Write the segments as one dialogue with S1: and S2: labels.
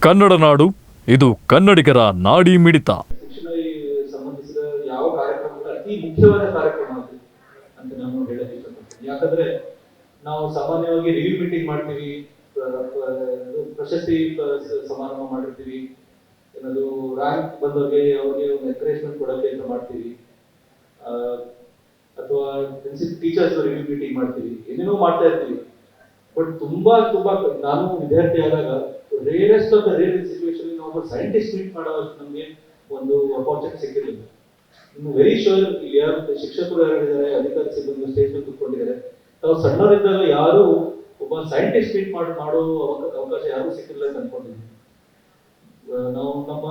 S1: ಕನ್ನಡ ನಾಡು, ಇದು ಕನ್ನಡಿಗರ ನಾಡಿ ಮಿಡಿತ.
S2: ಯಾಕಂದ್ರೆ ನಾವು ಸಾಮಾನ್ಯವಾಗಿ ರಿವ್ಯೂ ಮೀಟಿಂಗ್ ಮಾಡ್ತೀವಿ ಪ್ರ- ಪ್ರ- ಪ್ರಶಸ್ತಿ ಸಮಾರಂಭ ಮಾಡಿರ್ತೀವಿ. ಏನದು ರ್ಯಾಂಕ್ ಬಂದವ್ರಿಗೆ ಅವ್ರಿಗೆ ಒಂದು ಎನ್ಕರೇಜ್ಮೆಂಟ್ ಕೊಡಕ್ಕೆ ಅಂತ ಮಾಡ್ತೀವಿ. ಅಥವಾ ಟೀಚರ್ಸ್ ರಿವ್ಯೂ ಮೀಟಿಂಗ್ ಮಾಡ್ತೀವಿ. ಏನೇನೋ ಮಾಡ್ತಾ ಇರ್ತೀವಿ. ಬಟ್ ತುಂಬಾ ತುಂಬಾ, ನಾನು ವಿದ್ಯಾರ್ಥಿ ಆದಾಗ rarest of the rare situation ಒಬ್ಬ ಸೈಂಟಿಸ್ಟ್ ಮೀಟ್ ಮಾಡೋಷ್ಟು ನಮಗೆ ಒಂದು ಅಪಾರ್ಚುನಿಟಿ ಸಿಕ್ಕಿರಲಿಲ್ಲ. ಇನ್ನು ವೆರಿ ಶೋರ್ ಯಾರು ಶಿಕ್ಷಕರು ಯಾರಿದ್ದಾರೆ ಅಧಿಕಾರಿ ಸಿಬ್ಬಂದಿ ಸ್ಟೇಜ್ ಮೇಲೆ ಕೂತ್ಕೊಂಡಿದ್ದಾರೆ. ತಾವು ಸಣ್ಣವರಿದ್ದಾಗ ಯಾರು ಒಬ್ಬ ಸೈಂಟಿಸ್ಟ್ ಮೀಟ್ ಮಾಡಿ, ಮಾಡೋ ಅವಕ- ಅವಕಾಶ ಯಾರಿಗೂ ಸಿಕ್ಕಿಲ್ಲ ಅಂತ ಅನ್ಕೊಂಡಿದ್ದೀನಿ. ನಾವು ನಮ್ಮ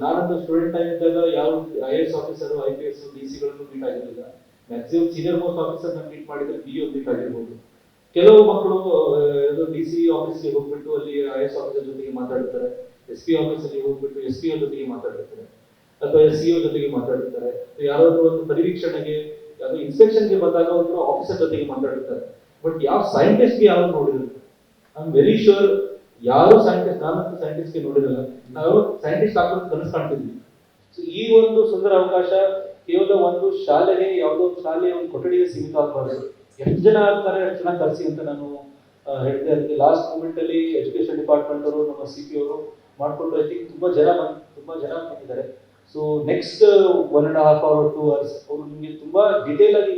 S2: ನಾನಂತೂ ಸ್ಟೂಡೆಂಟ್ ಟೈಮ್ ಇದ್ದಾಗ ಯಾವ I S officer I P S D ಸಿಗಳನ್ನು meet ಆಗಿರಲಿಲ್ಲ. Maximum senior most officer meet ಮಾಡಿದ್ರೆ ಬಿ ಒ ಮೀಟ್ ಆಗಿರ್ಬೋದು. ಕೆಲವು ಮಕ್ಕಳು ಡಿ ಸಿ ಆಫೀಸ್ಗೆ ಹೋಗ್ಬಿಟ್ಟು ಅಲ್ಲಿ ಐ ಎಸ್ ಆಫೀಸರ್ ಜೊತೆಗೆ ಮಾತಾಡ್ತಾರೆ. ಎಸ್ ಪಿ ಆಫೀಸಲ್ಲಿ ಹೋಗ್ಬಿಟ್ಟು ಎಸ್ ಪಿ ಜೊತೆಗೆ ಮಾತಾಡಿರ್ತಾರೆ ಅಥವಾ ಎಸ್ ಸಿ ಜೊತೆಗೆ ಮಾತಾಡಿರ್ತಾರೆ ಯಾರಾದ್ರೂ ಒಂದು ಪರಿವೀಕ್ಷಣೆಗೆ, ಯಾವ್ದೋ ಇನ್ಸ್ಪೆಕ್ಷನ್ಗೆ ಬಂದಾಗ ಒಂದು ಆಫೀಸರ್ ಜೊತೆಗೆ ಮಾತಾಡಿರ್ತಾರೆ ಬಟ್ ಯಾವ ಸೈಂಟಿಸ್ಟ್ಗೆ ಯಾರು ನೋಡಿದ್ರು ಐ ಆಮ್ ವೆರಿ ಶೋರ್ ಯಾರು ಸೈಂಟಿಸ್ಟ್ ನಾನಂತೂ ಸೈಂಟಿಸ್ಟ್ಗೆ ನೋಡಿರಲ್ಲ. ನಾವು ಸೈಂಟಿಸ್ಟ್ ಆಗೋದು ಕನಸು ಕಾಣ್ತಿದ್ವಿ ಸೊ ಈ ಒಂದು ಸುಂದರ ಅವಕಾಶ ಕೇವಲ ಒಂದು ಶಾಲೆಗೆ, ಯಾವುದೋ ಒಂದು ಶಾಲೆಯ ಒಂದು ಕೊಠಡಿಗೆ ಸೀಮಿತ ಆಗಬಾರ್ದು ಎಷ್ಟು ಜನ ಆಗ್ತಾರೆ ಎಷ್ಟು ಜನ ಅಂತ ನಾನು ಹೇಳ್ತಾ ಅದಕ್ಕೆ ಲಾಸ್ಟ್ ಮೂಮೆಂಟ್ ಅಲ್ಲಿ ಎಜುಕೇಶನ್ ಡಿಪಾರ್ಟ್ಮೆಂಟ್ ಅವರು, ನಮ್ಮ ಸಿ ಪಿ ಅವರು ಮಾಡ್ಕೊಂಡು ಐ ಥಿಂಕ್ ತುಂಬಾ ಜನ ಬಂದ್- ತುಂಬಾ ಜನ ಬಂದಿದ್ದಾರೆ. So next one and half hour two hours ಅವರು ನಿಮಗೆ ತುಂಬಾ ಡಿಟೇಲ್ ಆಗಿ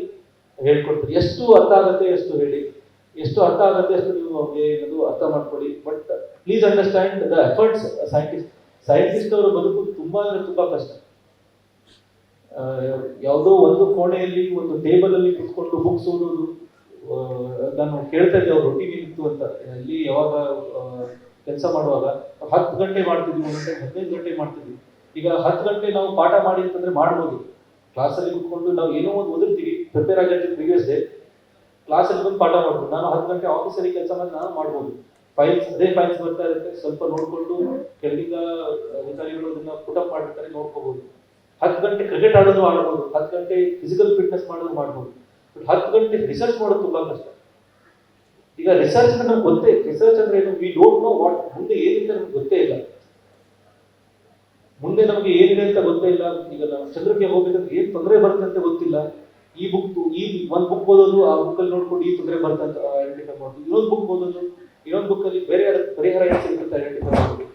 S2: ಹೇಳ್ಕೊಡ್ತಾರೆ. ಎಷ್ಟು ಅರ್ಥ ಆಗುತ್ತೆ ಎಷ್ಟು ಹೇಳಿ. ಎಷ್ಟು ಅರ್ಥ ಆಗುತ್ತೆ ಅಷ್ಟು ನೀವು ಅವ್ರಿಗೆ ಅದು ಅರ್ಥ ಮಾಡ್ಕೊಳ್ಳಿ. But please understand the efforts scientist scientist ಅವರ ಬದುಕು ತುಂಬಾ ಅಂದ್ರೆ ತುಂಬಾ ಕಷ್ಟ. ಯಾವುದೋ ಒಂದು ಕೋಣೆಯಲ್ಲಿ ಒಂದು ಟೇಬಲ್ ಅಲ್ಲಿ ಕುತ್ಕೊಂಡು ಬುಕ್ಸ್ ಓದೋದು ನಾನು ಕೇಳ್ತಾ ಇದ್ದೆ, ಅವ್ರ ರೊಟೀನ್ ಇತ್ತು ಅಂತ. ಅಲ್ಲಿ ಯಾವಾಗ ಕೆಲಸ ಮಾಡುವಾಗ ಹತ್ತು ಗಂಟೆ ಮಾಡ್ತಿದ್ವಿ ಟೈಮ್ ಹದಿನೈದು ಗಂಟೆ ಮಾಡ್ತಿದ್ವಿ. ಈಗ ಹತ್ತು ಗಂಟೆ ನಾವು ಪಾಠ ಮಾಡಿ ಅಂತಂದ್ರೆ ಮಾಡ್ಬೋದು. ಕ್ಲಾಸಲ್ಲಿ ಕುತ್ಕೊಂಡು ನಾವು ಏನೋ ಒಂದು ಓದಿರ್ತೀವಿ. ಪ್ರಿಪೇರ್ ಆಗಿರ್ತೀವಿ ಪ್ರಿವಿಯಸ್ ಡೇ ಕ್ಲಾಸಲ್ಲಿ ಬಂದು ಪಾಠ ಮಾಡ್ಬೋದು. ನಾನು ಹತ್ತು ಗಂಟೆ ಆಫೀಸಲ್ಲಿ ಕೆಲಸ ಮಾಡಿ ನಾನು ಮಾಡ್ಬೋದು. ಫೈಲ್ಸ್ ಅದೇ ಫೈಲ್ಸ್ ಬರ್ತಾ ಇರುತ್ತೆ. ಸ್ವಲ್ಪ ನೋಡ್ಕೊಂಡು, ಕೆಳಗಿಂದ ಅಧಿಕಾರಿಗಳು ಅದನ್ನ ಪುಟಪ್ ಮಾಡಿರ್ತಾರೆ ನೋಡ್ಕೋಬಹುದು ಹತ್ತು ಗಂಟೆ ಕ್ರಿಕೆಟ್ ಆಡೋದು ಆಡ್ಬೋದು ಹತ್ತು ಗಂಟೆ ಫಿಸಿಕಲ್ ಫಿಟ್ನೆಸ್ ಮಾಡೋದು ಮಾಡ್ಬೋದು. ಬಟ್ ಹತ್ತು ಗಂಟೆ ರಿಸರ್ಚ್ ಮಾಡೋದು ತುಂಬಾ ಕಷ್ಟ. ಈಗ ರಿಸರ್ಚ್ ನಮ್ಗೆ ಗೊತ್ತೇ ರಿಸರ್ಚ್ ಅಂದ್ರೆ ಏನು? ವಿ ಡೋಂಟ್ ನೋ ವಾಟ್ ಮುಂದೆ ಏನಿದೆ ನಮ್ಗೆ ಗೊತ್ತೇ ಇಲ್ಲ. ಮುಂದೆ ನಮಗೆ ಏನಿದೆ ಅಂತ ಗೊತ್ತೇ ಇಲ್ಲ. ಈಗ ನಾವು ಚಂದ್ರಕ್ಕೆ ಹೋಗ್ಬೇಕಂದ್ರೆ ಏನ್ ತೊಂದರೆ ಬರುತ್ತೆ ಅಂತ ಗೊತ್ತಿಲ್ಲ. ಈ ಬುಕ್ ಈ ಒಂದ್ ಬುಕ್ ಓದೋದು, ಆ ಬುಕ್ ಅಲ್ಲಿ ನೋಡ್ಕೊಂಡು ಈ ತೊಂದರೆ ಬರುತ್ತೆ ಅಂತ ಐಡೆಂಟಿಫೈ ಮಾಡೋದು ಇನ್ನೊಂದು ಬುಕ್ ಓದೋದು, ಇನ್ನೊಂದು ಬುಕ್ ಅಲ್ಲಿ ಬೇರೆ ಪರಿಹಾರ ಸಿಗುತ್ತೆ ಐಡೆಂಟಿಫೈ ಮಾಡೋದು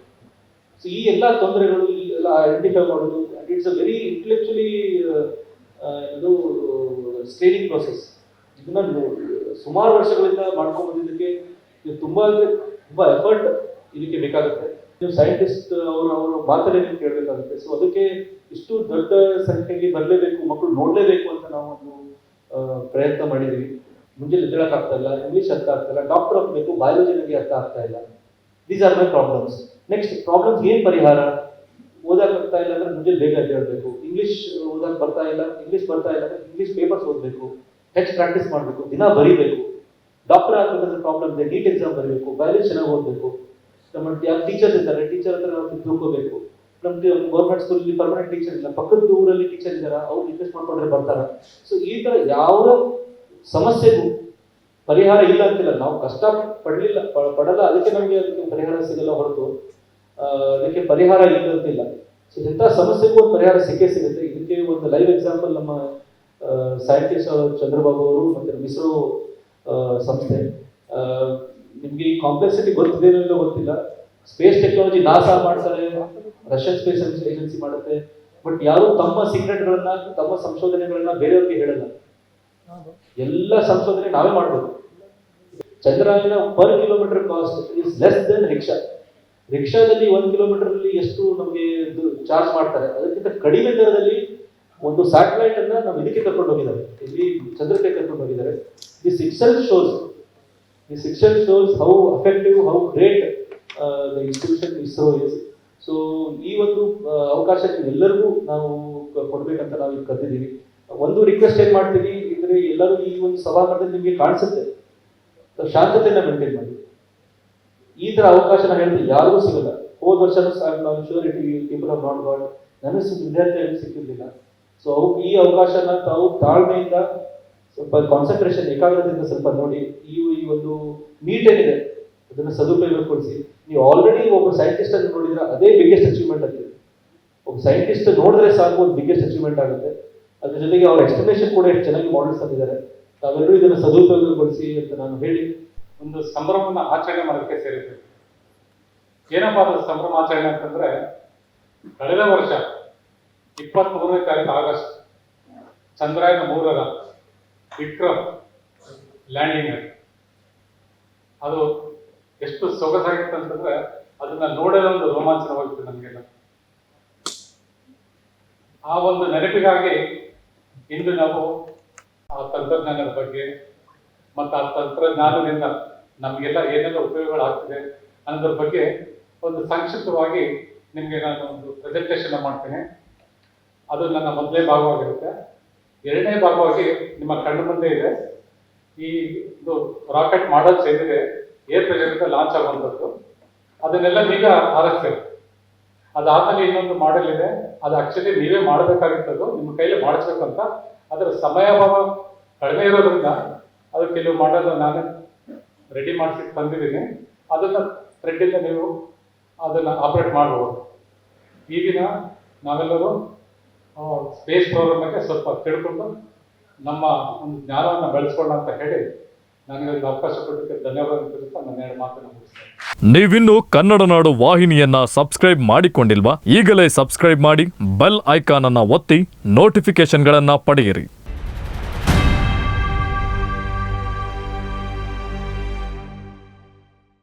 S2: ಸೊ ಈ ಎಲ್ಲಾ ತೊಂದರೆಗಳು ಎಲ್ಲ ಐಡೆಂಟಿಫೈ ಮಾಡೋದು ಇಟ್ಸ್ ಅ ವೆರಿ ಇಂಟೆಲೆಕ್ಚುಲಿ ಇದು ಸ್ಟೇರಿಂಗ್ ಪ್ರೊಸೆಸ್ ಇದನ್ನ ಸುಮಾರು ವರ್ಷಗಳಿಂದ ಮಾಡ್ಕೊಂಡು ಬಂದಿದ್ದಕ್ಕೆ ಇದು ತುಂಬಾ ಅಂದ್ರೆ ತುಂಬಾ ಎಫರ್ಟ್ ಇದಕ್ಕೆ ಬೇಕಾಗುತ್ತೆ. ನೀವು ಸೈಂಟಿಸ್ಟ್ ಅವರು ಅವರು ಮಾತಲ್ಲೇ ನೀವು ಕೇಳಬೇಕಾಗುತ್ತೆ. ಸೊ ಅದಕ್ಕೆ ಇಷ್ಟು ದೊಡ್ಡ ಸಂಖ್ಯೆಗೆ ಬರಲೇಬೇಕು, ಮಕ್ಕಳು ನೋಡಲೇಬೇಕು ಅಂತ ನಾವು ಒಂದು ಪ್ರಯತ್ನ ಮಾಡಿದೀವಿ. ಮುಂಜಾನೆ ಎದ್ದೇಳಕ್ ಇಲ್ಲ ಇಂಗ್ಲೀಷ್ ಅರ್ಥ ಆಗ್ತಾ ಡಾಕ್ಟರ್ ಆಗಬೇಕು ಬಯಾಲಜಿ ನನಗೆ ಅರ್ಥ ಆಗ್ತಾ ಇಲ್ಲ. These are my problems next problems ಏನ್ ಪರಿಹಾರ? ಓದಕ್ ಬರ್ತಾ ಇಲ್ಲ ಅಂದ್ರೆ ಮುಂಜಾನೆ ಬೇಗ ಎದ್ದೇಳಬೇಕು ಇಂಗ್ಲಿಷ್ ಓದಕ್ ಬರ್ತಾ ಇಲ್ಲ ಇಂಗ್ಲಿಷ್ ಬರ್ತಾ ಇಲ್ಲ ಅಂದ್ರೆ ಇಂಗ್ಲಿಷ್ ಪೇಪರ್ಸ್ ಓದಬೇಕು ಹೆಚ್ಚು ಪ್ರಾಕ್ಟೀಸ್ ಮಾಡಬೇಕು, ದಿನ ಬರೀಬೇಕು. ಡಾಕ್ಟರ್ ಆಗ್ಬೇಕಂದ್ರೆ ಪ್ರಾಬ್ಲಮ್ ಇದೆ ನೀಟ್ ಎಕ್ಸಾಮ್ ಬರೀಬೇಕು ಬಯಾಲಜಿ ಚೆನ್ನಾಗಿ ಓದಬೇಕು. ನಮ್ಮ ಯಾವ ಟೀಚರ್ಸ್ ಇದ್ದಾರೆ ಟೀಚರ್ ಹತ್ರ ನಾವು ತಿಳ್ಕೋಬೇಕು. ನಮ್ಗೆ ಗೌರ್ಮೆಂಟ್ ಸ್ಕೂಲಲ್ಲಿ ಪರ್ಮನೆಂಟ್ ಟೀಚರ್ ಇಲ್ಲ ಪಕ್ಕದ ಊರಲ್ಲಿ ಟೀಚರ್ ಇದ್ದಾರೆ, ಅವ್ರು ರಿಕ್ವೆಸ್ಟ್ ಮಾಡ್ಕೊಂಡ್ರೆ ಬರ್ತಾರ. ಸೊ ಈ ತರ ಯಾವ ಸಮಸ್ಯೆಗೂ ಪರಿಹಾರ ಇಲ್ಲ ಅಂತಿಲ್ಲ. ನಾವು ಕಷ್ಟ ಪಡಲಿಲ್ಲ, ಪಡಲ್ಲ, ಅದಕ್ಕೆ ನಮಗೆ ಅದಕ್ಕೆ ಪರಿಹಾರ ಸಿಗಲ್ಲ ಹೊರತು ಅದಕ್ಕೆ ಪರಿಹಾರ ಇಲ್ಲ ಅಂತಿಲ್ಲ. ಇಂಥ ಸಮಸ್ಯೆಗೂ ಒಂದು ಪರಿಹಾರ ಸಿಕ್ಕೇ ಸಿಗುತ್ತೆ. ಇದಕ್ಕೆ ಒಂದು ಲೈವ್ ಎಕ್ಸಾಂಪಲ್ ನಮ್ಮ ಸೈಂಟಿಸ್ಟ್ ಚಂದ್ರಬಾಬು ಅವರು ಮತ್ತೆ ಮಿಸ್ರೋ ಸಂಸ್ಥೆ. ನಿಮಗೆ ಈ ಕಾಂಪ್ಲೆಕ್ಸಿಟಿ ಗೊತ್ತಿದೆ ಗೊತ್ತಿಲ್ಲ. ಸ್ಪೇಸ್ ಟೆಕ್ನಾಲಜಿ ನಾಸಾ ಮಾಡ್ತಾರೆ ರಷ್ಯನ್ ಸ್ಪೇಸ್ ಏಜೆನ್ಸಿ ಮಾಡುತ್ತೆ. ಬಟ್ ಯಾರು ತಮ್ಮ ಸೀಕ್ರೆಟ್ಗಳನ್ನ ತಮ್ಮ ಸಂಶೋಧನೆಗಳನ್ನ ಬೇರೆಯವ್ರಿಗೆ ಹೇಳಲ್ಲ. ಎಲ್ಲ ಸಂಶೋಧನೆ ನಾವೇ ಮಾಡ್ಬೋದು. Chandrayaan per kilometre cost is less than rickshaw ರಿಕ್ಷಾದಲ್ಲಿ ಒಂದು ಕಿಲೋಮೀಟರ್ ಅಲ್ಲಿ ಎಷ್ಟು ನಮಗೆ ಚಾರ್ಜ್ ಮಾಡ್ತಾರೆ, ಅದಕ್ಕಿಂತ ಕಡಿಮೆ ದರದಲ್ಲಿ ಒಂದು ಸ್ಯಾಟಲೈಟ್ ಅನ್ನ ನಾವು ಇದಕ್ಕೆ ಕರ್ಕೊಂಡು ಹೋಗಿದ್ದಾರೆ. ಇಲ್ಲಿ ಚಂದ್ರಕ್ಕೆ ಕರ್ಕೊಂಡು ಹೋಗಿದ್ದಾರೆ. This itself shows the itself shows how effective how great the institution ISRO is so ಈ ಒಂದು ಅವಕಾಶ ಎಲ್ಲರಿಗೂ ನಾವು ಕೊಡಬೇಕಂತ ನಾವು ಇಲ್ಲಿ ಕರೆದಿದ್ದೀವಿ. ಒಂದು ರಿಕ್ವೆಸ್ಟ್ ಏನ್ ಮಾಡ್ತೀವಿ, ಇದ್ರೆ ಎಲ್ಲರೂ ಈ ಒಂದು ಸಭಾಂಗಣದಲ್ಲಿ ನಿಮಗೆ ಕಾಣಿಸುತ್ತೆ. ಶಾಂತತೆಯನ್ನ ಮೇಂಟೈನ್ ಮಾಡಿ. ಈ ತರ ಅವಕಾಶ ನಾನು ಹೇಳಿದ್ರೆ ಯಾರಿಗೂ ಸಿಗಲ್ಲ. ಹೋದ ವರ್ಷ ನಾನು ಶ್ಯೂರಿಟಿ ಆಫ್ ನಾಟ್ ಗಾಡ್ ನನಗೆ ವಿದ್ಯಾರ್ಥಿಗಳಿಗೆ ಸಿಕ್ಕಿರ್ಲಿಲ್ಲ. ಸೊ ಅವು ಈ ಅವಕಾಶನ ತಾವು ತಾಳ್ಮೆಯಿಂದ ಸ್ವಲ್ಪ ಕಾನ್ಸಂಟ್ರೇಷನ್ ಏಕಾಗ್ರತೆಯಿಂದ ಸ್ವಲ್ಪ ನೋಡಿ, ಈ ಈ ಒಂದು ನೀಟ್ ಏನಿದೆ ಅದನ್ನ ಸದುಪಯೋಗಪಡಿಸಿ. ನೀವು ಆಲ್ರೆಡಿ ಒಬ್ಬ ಸೈಂಟಿಸ್ಟ್ ಅನ್ನು ನೋಡಿದ್ರೆ ಅದೇ ಬಿಗ್ಗೆಸ್ಟ್ ಅಚೀವ್ಮೆಂಟ್ ಆಗಿದೆ ಒಬ್ಬ ಸೈಂಟಿಸ್ಟ್ ನೋಡಿದ್ರೆ ಸಾಕು ಒಂದು ಬಿಗ್ಗೆಸ್ಟ್ ಅಚೀವ್ಮೆಂಟ್ ಆಗುತ್ತೆ. ಅದ್ರ ಜೊತೆಗೆ ಅವ್ರ ಎಕ್ಸ್ಪ್ಲನೇಷನ್ ಕೂಡ ಎಷ್ಟು ಚೆನ್ನಾಗಿ ಮಾಡಲ್ಸ್ ತಂದಿದ್ದಾರೆ. ತಾವೆಲ್ಲರೂ ಇದನ್ನು ಸದುಪಯೋಗಪಡಿಸಿ ಅಂತ ನಾನು ಹೇಳಿ.
S3: ಒಂದು ಸಂಭ್ರಮನ ಆಚರಣೆ ಮಾಡೋಕ್ಕೆ ಸೇರಿದ್ದೇವೆ ಏನಪ್ಪ ಅದು ಸಂಭ್ರಮ ಆಚರಣೆ ಅಂತಂದ್ರೆ, ಕಳೆದ ವರ್ಷ ಇಪ್ಪತ್ತ್ ಮೂರನೇ ತಾರೀಕು ಆಗಸ್ಟ್, ಚಂದ್ರಾಯನ ಮೂರರ ವಿಕ್ರಮ್ ಲ್ಯಾಂಡಿಂಗ್ ಅದು ಎಷ್ಟು ಸೊಗಸಾಗಿತ್ತು ಅಂತಂದ್ರೆ, ಅದನ್ನ ನೋಡಲು ಒಂದು ರೋಮಾಂಚನವಾಗಿತ್ತು ನಮಗೆಲ್ಲ. ಆ ಒಂದು ನೆನಪಿಗಾಗಿ ಇಂದು ನಾವು ಆ ತಂತ್ರಜ್ಞಾನದ ಬಗ್ಗೆ ಮತ್ತು ಆ ತಂತ್ರಜ್ಞಾನದಿಂದ ನಮಗೆಲ್ಲ ಏನೆಲ್ಲ ಉಪಯೋಗಗಳಾಗ್ತಿದೆ ಅನ್ನೋದ್ರ ಬಗ್ಗೆ ಒಂದು ಸಂಕ್ಷಿಪ್ತವಾಗಿ ನಿಮಗೆ ನಾನು ಒಂದು ಪ್ರೆಸೆಂಟೇಷನ್ ಮಾಡ್ತೇನೆ. ಅದು ನನ್ನ ಮೊದಲನೇ ಭಾಗವಾಗಿರುತ್ತೆ. ಎರಡನೇ ಭಾಗವಾಗಿ ನಿಮ್ಮ ಕಣ್ಣು ಮುಂದೆ ಇದೆ. ಈ ಇದು ರಾಕೆಟ್ ಮಾಡಲ್ಸ್ ಏನಿದೆ, ಏರ್ ಪ್ರೆಷರಿಂದ ಲಾಂಚ್ ಆಗುವಂಥದ್ದು. ಅದನ್ನೆಲ್ಲ ಈಗ ಆರಿಸ್ತೇವೆ ಅದಾದ್ಮೇಲೆ ಇನ್ನೊಂದು ಮಾಡೆಲ್ ಇದೆ. ಅದು ಆಕ್ಚುಲಿ ನೀವೇ ಮಾಡಬೇಕಾಗಿತ್ತದು. ನಿಮ್ಮ ಕೈಲಿ ಮಾಡಿಸ್ಬೇಕಂತ. ಅದರ ಸಮಯ ಕಡಿಮೆ ಇರೋದ್ರಿಂದ ಅದು ಕೆಲವು ಮಾಡಲ್ ನಾನು ರೆಡಿ ಮಾಡಿಸಿ ಬಂದಿದ್ದೀನಿ ಅದನ್ನು ಥ್ರೆಡ್ಡಿಂದ ನೀವು ಅದನ್ನ ಆಪರೇಟ್ ಮಾಡಬಹುದು ಈಗಿನ ನಾವೆಲ್ಲರೂ ಸ್ಪೇಸ್ ಪ್ರೋಗ್ರಾಮ್ ಬಗ್ಗೆ ಸ್ವಲ್ಪ ತಿಳ್ಕೊಂಡು ನಮ್ಮ ಒಂದು ಜ್ಞಾನವನ್ನು ಬೆಳೆಸ್ಕೊಳ್ಳ ಅಂತ ಹೇಳಿ
S1: ನೀವಿನ್ನು ಕನ್ನಡ ನಾಡು ವಾಹಿನಿಯನ್ನ ಸಬ್ಸ್ಕ್ರೈಬ್ ಮಾಡಿಕೊಂಡಿಲ್ವಾ? ಈಗಲೇ ಸಬ್ಸ್ಕ್ರೈಬ್ ಮಾಡಿ ಬೆಲ್ ಐಕಾನ್ ಅನ್ನ ಒತ್ತಿ ನೋಟಿಫಿಕೇಶನ್ಗಳನ್ನ ಪಡೆಯಿರಿ.